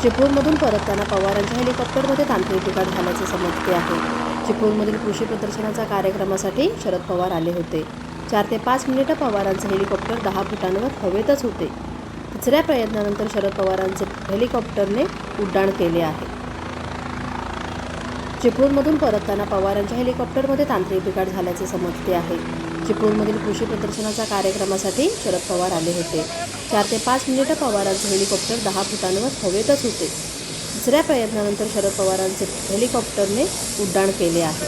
चिपळूणमधून परतताना पवारांच्या हेलिकॉप्टरमध्ये तांत्रिक बिघाड झाल्याचे समजते आहे. चिपळूणमधील कृषी प्रदर्शनाच्या कार्यक्रमासाठी शरद पवार आले होते. चार ते पाच मिनिटं पवारांचे हेलिकॉप्टर दहा फुटांवर हवेतच होते. तिसऱ्या प्रयत्नानंतर शरद पवारांचे हेलिकॉप्टरने उड्डाण केले आहे. चिपळूणमधून परतताना पवारांच्या हेलिकॉप्टरमध्ये तांत्रिक बिघाड झाल्याचे समजते आहे. चिपळूणमधील कृषी प्रदर्शनाच्या कार्यक्रमासाठी शरद पवार आले होते. चार ते पाच मिनिटं पवारांचे हेलिकॉप्टर दहा फुटांवर हवेतच होते. तिसऱ्या प्रयत्नानंतर शरद पवारांचे हेलिकॉप्टरने उड्डाण केले आहे.